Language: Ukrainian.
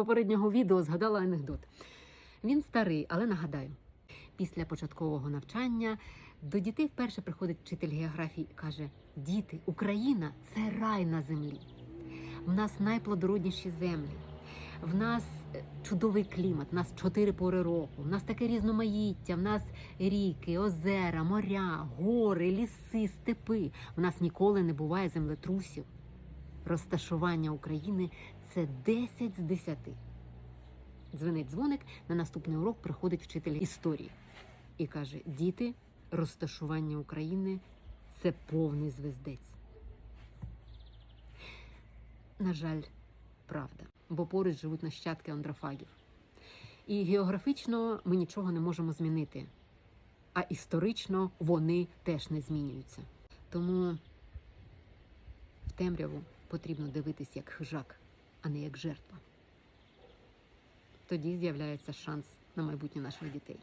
попереднього відео згадала анекдот. Він старий, але нагадаю. Після початкового навчання до дітей вперше приходить вчитель географії і каже: Діти, Україна це рай на землі. В нас найплодородніші землі. В нас е, чудовий клімат, в нас чотири пори року, в нас таке різноманіття, в нас ріки, озера, моря, гори, ліси, степи. В нас ніколи не буває землетрусів. Розташування України це 10 з 10. Дзвонить дзвоник, на наступний урок приходить вчитель історії і каже: Діти, розташування України це повний звездець. На жаль, правда, бо поруч живуть нащадки андрофагів. І географічно ми нічого не можемо змінити, а історично вони теж не змінюються. Тому темряву потрібно дивитись як хижак, а не як жертва. Тоді з'являється шанс на майбутнє наших дітей.